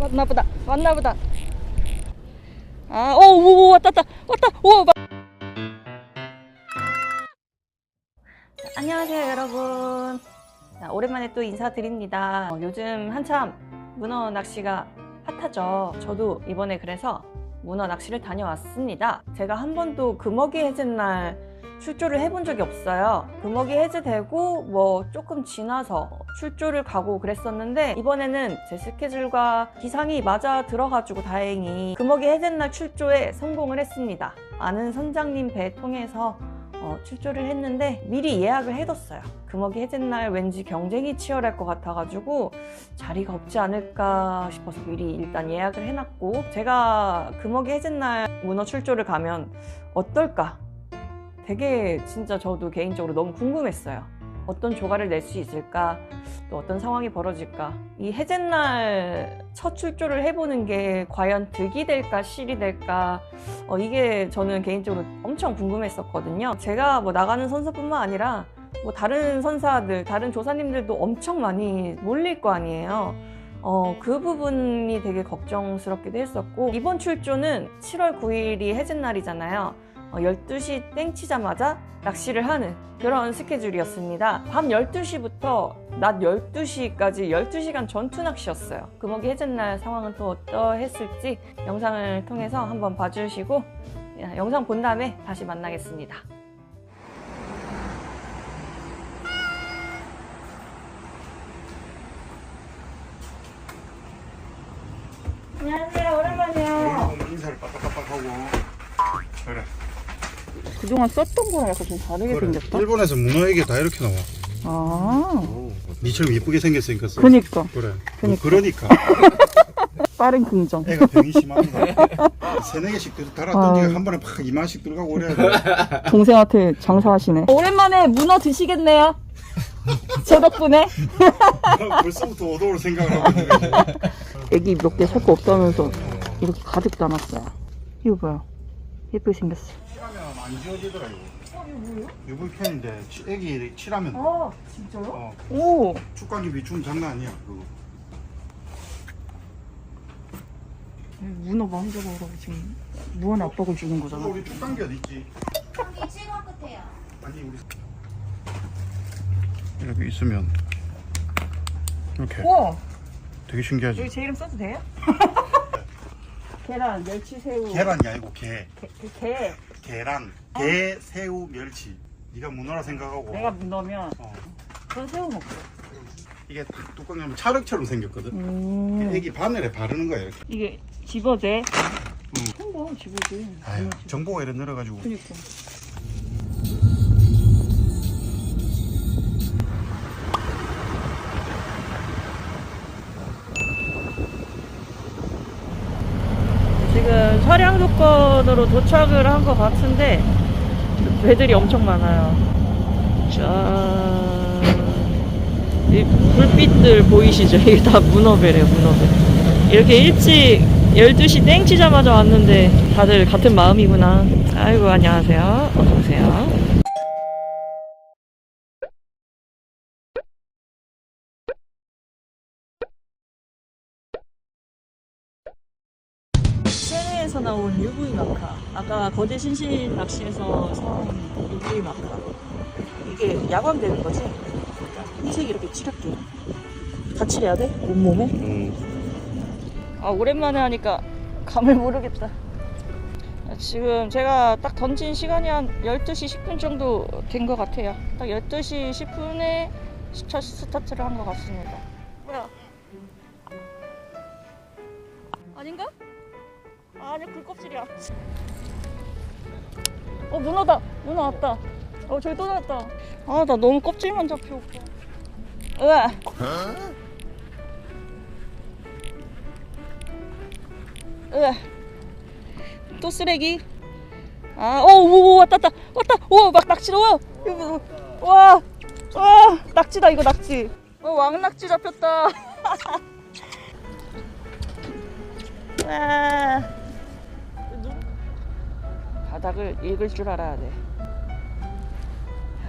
왔나 보다. 왔나 보다. 아, 오, 오, 오, 왔다, 왔다, 왔다, 오, 마... 자, 안녕하세요, 여러분. 자, 오랜만에 또 인사드립니다. 어, 요즘 한참 문어 낚시가 핫하죠. 저도 이번에 그래서 문어 낚시를 다녀왔습니다. 제가 한 번도 금어기 해제날 출조를 해본 적이 없어요. 금어기 해제되고 뭐 조금 지나서 출조를 가고 그랬었는데 이번에는 제 스케줄과 기상이 맞아 들어가지고 다행히 금어기 해제날 출조에 성공을 했습니다. 아는 선장님 배 통해서 어, 출조를 했는데 미리 예약을 해뒀어요. 금어기 해제날 왠지 경쟁이 치열할 것 같아가지고 자리가 없지 않을까 싶어서 미리 일단 예약을 해놨고 제가 금어기 해제날 문어 출조를 가면 어떨까 되게 진짜 저도 개인적으로 너무 궁금했어요. 어떤 조가를 낼 수 있을까? 또 어떤 상황이 벌어질까? 이 해제날 첫 출조를 해보는 게 과연 득이 될까, 실이 될까? 어, 이게 저는 개인적으로 엄청 궁금했었거든요. 제가 뭐 나가는 선사뿐만 아니라 뭐 다른 선사들, 다른 조사님들도 엄청 많이 몰릴 거 아니에요. 어, 그 부분이 되게 걱정스럽기도 했었고, 이번 출조는 7월 9일이 해제날이잖아요. 어, 12시 땡 치자마자 낚시를 하는 그런 스케줄이었습니다. 밤 12시부터 낮 12시까지 12시간 전투 낚시였어요. 금어기 해제날 상황은 또 어떠했을지 영상을 통해서 한번 봐주시고 예, 영상 본 다음에 다시 만나겠습니다. 안녕하세요. 오랜만이에요. 일본 인사를 빡빡빡하고 그래 그동안 썼던 거랑 약간 좀 다르게 그래 생겼다. 일본에서 문어에게 다 이렇게 나와 아, 니처럼 이쁘게 생겼으니까 써. 그니까 그래 그니까. 그러니까 빠른 긍정. 애가 병이 심합니다 세네 개씩 들- 달았던 아. 지가 한 번에 팍 이만씩 들어가고 그래야 돼 동생한테 장사하시네. 오랜만에 문어 드시겠네요. 제 덕분에 벌써부터 얻어올 생각을 하고 있는 거지 애기 몇 개 살 거 없다면서 이렇게 가득 담았어요. 이거 봐요. 예쁘게 생겼어. 안 지워지더라 이거 어 이거 뭐예요? UV펜인데 치- 애기 칠하면 아 진짜요? 어, 오. 축광기 비추면 장난 아니야 그거 문어 만져보라고 지금 무한 압박을 주는 거잖아. 우리 축광기 어디 있지? 여기 지금 끝에요. 아니 우리 이렇게 있으면 이렇게 우와. 되게 신기하지 여기 제 이름 써도 돼요? 계란, 멸치, 새우. 계란이 아니고 게 게, 게, 게. 계란, 게, 새우, 멸치. 네가 문어라 생각하고. 내가 문어면 어. 전 새우 먹고. 이게 딱 뚜껑이 하면 찰흙처럼 생겼거든. 음. 애기 바늘에 바르는 거야 이렇게. 이게 집어제. 응. 한번 집어제. 아유, 정보가 이래 늘어가지고. 그니까. 차량 조건으로 도착을 한 것 같은데 배들이 엄청 많아요. 짠. 이 불빛들 보이시죠? 이게 다 문어배래요, 문어배. 이렇게 일찍 12시 땡 치자마자 왔는데 다들 같은 마음이구나. 아이고, 안녕하세요. 어서오세요. 세네에서 나온 UV 마카. 아까 거제 신신 낚시에서 사온 UV 마카. 이게 야광 되는 거지? 흰색 이렇게 칠할게요. 다 칠해야 돼? 온몸에? 응. 아 오랜만에 하니까 감을 모르겠다 아, 지금 제가 딱 던진 시간이 한 12시 10분 정도 된 것 같아요 딱 12시 10분에 첫 스타트를 한 것 같습니다 아, 아니 굴껍질이야 어 문어다 문어 왔다 어 저기 또 나왔다 아 나 너무 껍질만 잡혀 오빠 으아 으아. 또 쓰레기. 아, 오, 오, 오, 왔다, 왔다, 왔다. 오, 막 낙지로 와. 이거, 와, 와, 낙지다, 이거 낙지. 어, 왕낙지 잡혔다. 와. 바닥을 읽을 줄 알아야 돼.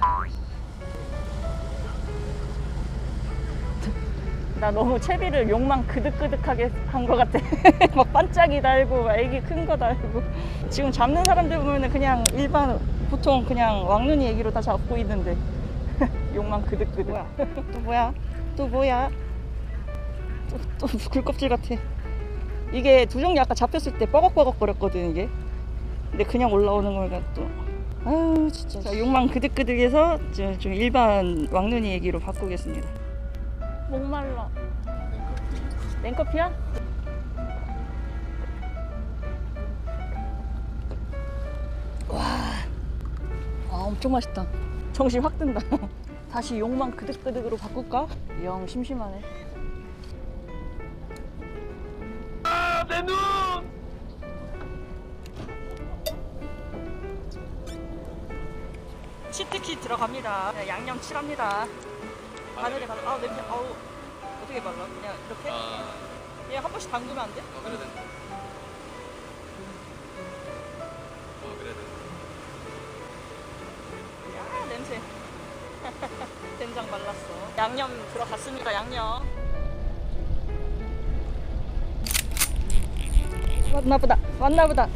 나 너무 채비를 욕망 그득그득하게 한 것 같아. 막 반짝이 달고, 막 애기 큰 거 달고. 지금 잡는 사람들 보면은 그냥 일반, 보통 그냥 왕눈이 애기로 다 잡고 있는데. 욕망 그득그득. 또 뭐야? 또 뭐야? 또, 또 굴껍질 같아. 이게 두 종류 아까 잡혔을 때 뻐걱뻐걱 거렸거든, 이게. 근데 그냥 올라오는 거니까 또. 아유, 진짜. 자, 욕망 그득그득해서 저- 좀 일반 왕눈이 애기로 바꾸겠습니다. 목말라. 냉커피야? 와, 아, 엄청 맛있다. 정신 확 든다. 다시 욕망 그득그득으로 바꿀까? 영 심심하네. 치트키 들어갑니다. 네, 양념 칠합니다. 바늘에 발라. 아 냄새. 아우 어떻게 발라? 그냥 이렇게? 아, 그냥 한 번씩 담그면 안 돼? 어, 그래 된다. 어, 그래 된다. 야 냄새. 된장 발랐어. 양념 들어갔습니다. 양념. 왔나 보다. 왔나 보다.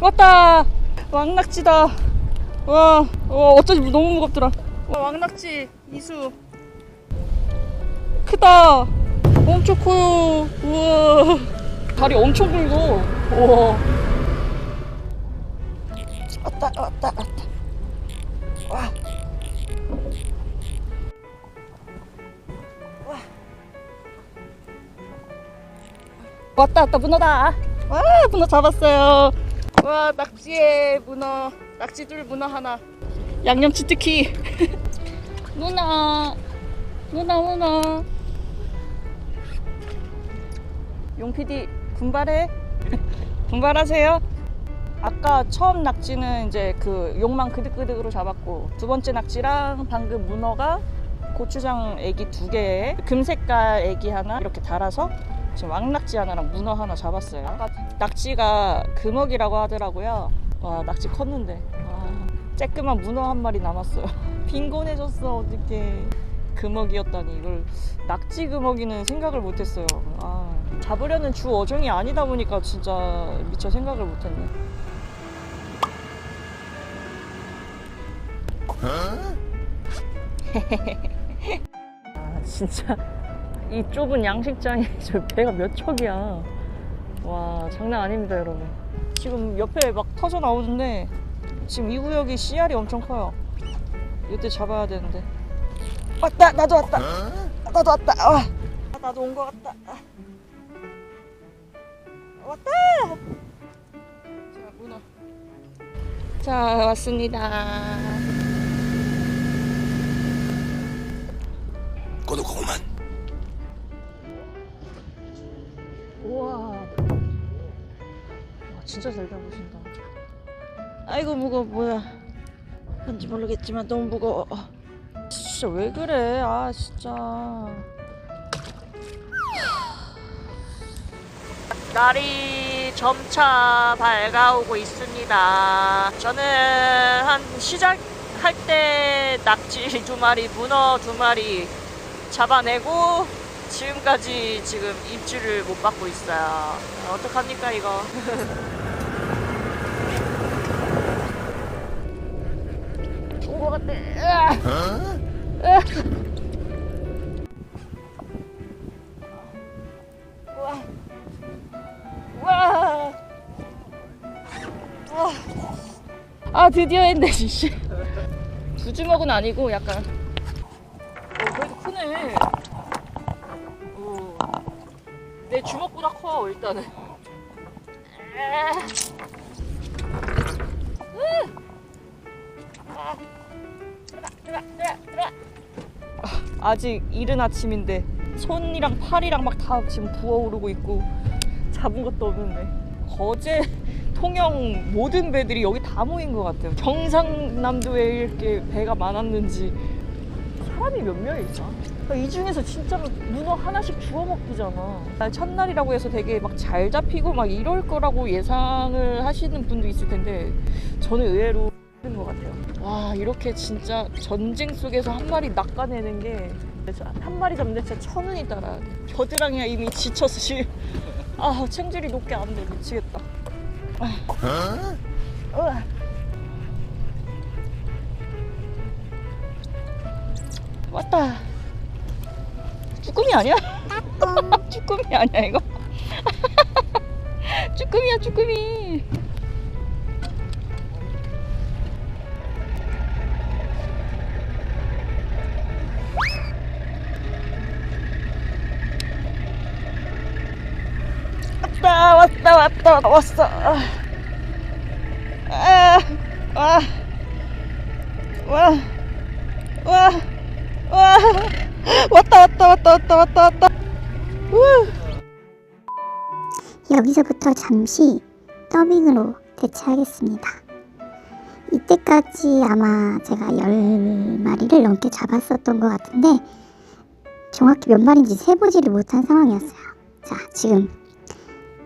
왔다. 왕낙지다. 와, 와 어쩌지 너무 무겁더라. 와, 왕낙지 이수. 크다. 엄청 커요. 우와. 다리 엄청 굵어. 우와. 왔다, 왔다, 왔다. 와. 와. 왔다, 왔다, 문어다. 와, 문어 잡았어요. 와, 낙지에 문어. 낙지둘 문어 하나. 양념 치트키. 문어. 문어, 문어. 용PD 분발해 분발하세요 아까 처음 낙지는 이제 그 욕망 그득그득으로 잡았고 두 번째 낙지랑 방금 문어가 고추장 애기 두 개에 금색깔 애기 하나 이렇게 달아서 지금 왕낙지 하나랑 문어 하나 잡았어요. 아까 낙지가 금어기라고 하더라고요. 와 낙지 컸는데. 와 쬐끄만 문어 한 마리 남았어요. 빈곤해졌어 어떡해. 금어기였다니 이걸. 낙지 금어기는 생각을 못했어요. 아, 잡으려는 주 어종이 아니다 보니까 진짜 미처 생각을 못했네. 아 진짜 이 좁은 양식장에 저 배가 몇 척이야. 와 장난 아닙니다 여러분. 지금 옆에 막 터져 나오는데 지금 이 구역이 씨알이 엄청 커요. 이때 잡아야 되는데. 왔다 나도 왔다 나도 왔다 아, 나도 온 것 같다 아. 왔다 자 문어 자 왔습니다 진짜 잘 잡으신다. 아이고 무거워 뭐야. 뭔지 모르겠지만 너무 무거워. 진짜 왜 그래? 아 진짜. 날이 점차 밝아오고 있습니다. 저는 한 시작할 때 낙지 두 마리 문어 두 마리 잡아내고 지금까지 지금 입질을 못 받고 있어요. 어떡합니까 이거? 같아. 으아! 으아! 우와. 우와. 우와. 아 드디어 했네 진짜. 두 주먹은 아니고 약간. 어 그래도 크네. 오. 내 주먹보다 커 일단은. 아 직 이른 아침인데 손이랑 팔이랑 막 다 지금 부어오르고 있고 잡은 것도 없는데 거제 통영 모든 배들이 여기 다 모인 것 같아요 경상남도에 이렇게 배가 많았는지 사람이 몇 명일까? 그러니까 이 중에서 진짜로 문어 하나씩 주워 먹기잖아. 아, 첫날이라고 해서 되게 막 잘 잡히고 막 이럴 거라고 예상을 하시는 분도 있을 텐데 저는 의외로 그런 것 같아요. 와 이렇게 진짜 전쟁 속에서 한 마리 낚아내는 게 한 마리 잡는데 진짜 천 원이 따라 겨드랑이가 이미 지쳐서 지금 아 챙줄이 높게 안 돼 미치겠다. 아. 으아. 왔다. 쭈꾸미 아니야? 쭈꾸미 아니야 이거? 쭈꾸미야 쭈꾸미. 왔다 왔다 왔다 왔어. 아, 아, 와, 왔다 왔다 왔다 왔다 왔다 왔다. 우. 여기서부터 잠시 더빙으로 대체하겠습니다. 이때까지 아마 제가 10마리를 넘게 잡았었던 것 같은데 정확히 몇 마리인지 세보지를 못한 상황이었어요. 자, 지금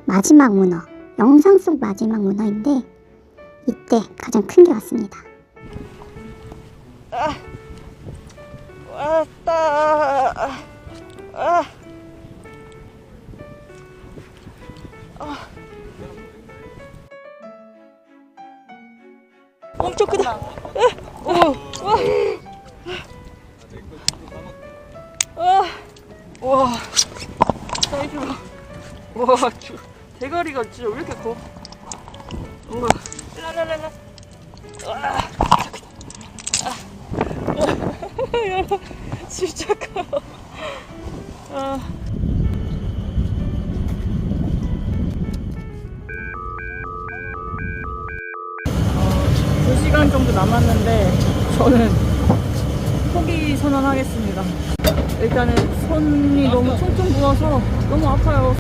마지막 문어, 영상 속 마지막 문어인데 이때 가장 큰 게 왔습니다. 왔다. 아. 엄청 크다. 대가리가 진짜 왜 이렇게 커? 우와. 라라라라. 와. 여러분, 진짜 커요. 아. 어, 2시간 정도 남았는데 저는 포기 선언하겠습니다. 일단은 손이 너무 퉁퉁 부어서 너무 아파요.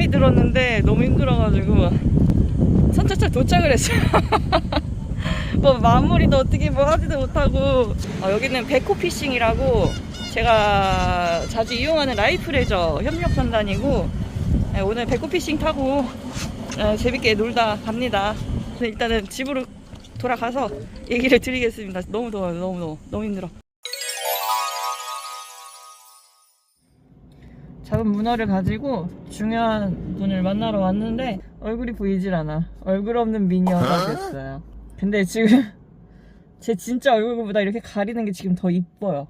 잠이 들었는데 너무 힘들어가지고 선착차 도착을 했어요. 뭐 마무리도 어떻게 뭐 하지도 못하고 어, 여기는 베코피싱이라고 제가 자주 이용하는 라이프레저 협력선단이고 네, 오늘 베코피싱 타고 어, 재밌게 놀다 갑니다. 일단은 집으로 돌아가서 얘기를 드리겠습니다. 너무 더워요. 너무 더워. 너무 힘들어. 잡은 문어를 가지고 중요한 분을 만나러 왔는데 얼굴이 보이질 않아. 얼굴 없는 미녀가 됐어요. 근데 지금 제 진짜 얼굴보다 이렇게 가리는 게 지금 더 이뻐요.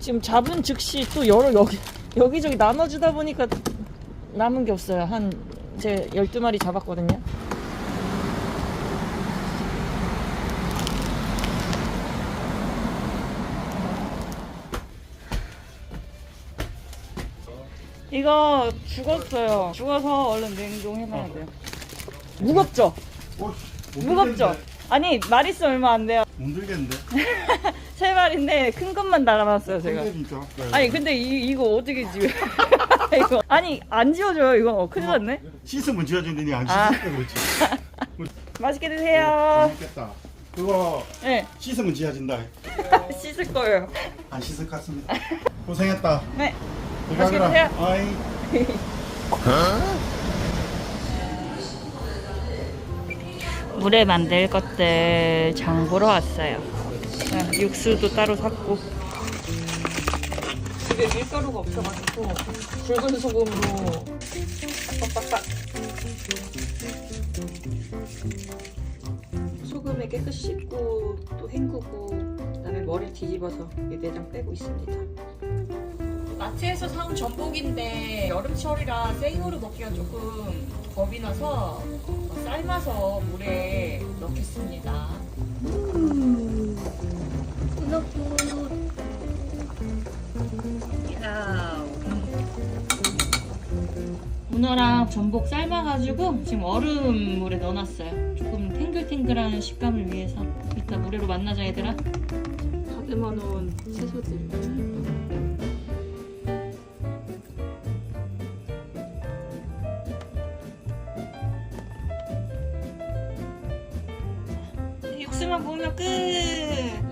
지금 잡은 즉시 또 여러 여기 여기저기 나눠주다 보니까 남은 게 없어요. 한 제 12마리 잡았거든요. 이거 죽었어요. 죽어서 얼른 냉동해놔야 돼요. 무겁죠? 어, 못 무겁죠? 아니 마리수 얼마 안 돼요. 못 들겠는데? 세 마리인데 큰 것만 달아놨어요 제가. 근데 진짜. 네. 아니 근데 이, 이거 어떻게 지워? 이거 아니 안 지워져요 이거 큰일 났네. 씻으면 지워지는데 안 아. 씻으니까 그렇지. 맛있게 드세요. 재밌겠다. 그거 네 씻으면 지워진다. 씻을 거예요. 안 씻을 것 같습니다. 고생했다. 네 드세요. 아이. 물에 만들 것들 장 보러 왔어요. 아, 육수도 따로 샀고. 집에 밀가루가 없어가지고 붉은 소금으로 빡빡빡. 소금에 깨끗이 씻고 또 헹구고 그다음에 머리 뒤집어서 이 내장 빼고 있습니다. 마트에서 사온 전복인데 여름철이라 생으로 먹기가 조금 겁이 나서 삶아서 물에 넣겠습니다. 문어랑 전복 삶아가지고 지금 얼음물에 넣어놨어요. 조금 탱글탱글한 식감을 위해서. 이따 물회로 만나자 얘들아. 다듬어 놓은 채소들. 육수 마지막 문어 끝.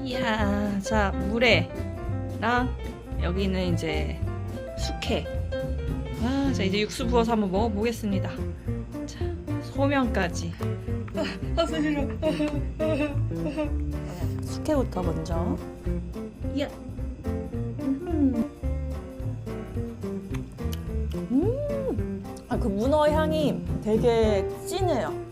이야, 자 물에랑 여기는 이제 숙회. 아, 자 이제 육수 부어서 한번 먹어보겠습니다. 자 소면까지. 아, 아 손실어. 숙회부터 먼저. 이야. 음, 아, 그 문어 향이 되게 진해요.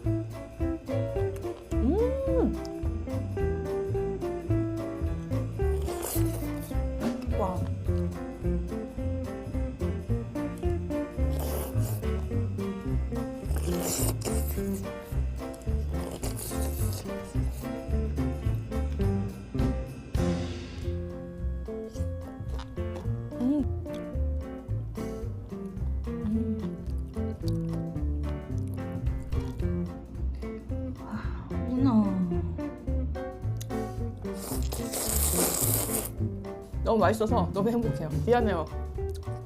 너무 맛있어서 너무 행복해요. 미안해요.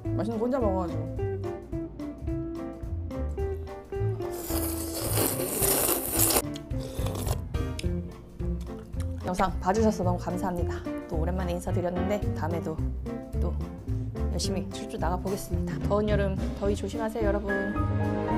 맛있는 거 혼자 먹어가지고. 영상 봐주셔서 너무 감사합니다. 또 오랜만에 인사드렸는데 다음에도 또 열심히 출주 나가 보겠습니다. 더운 여름 더위 조심하세요, 여러분.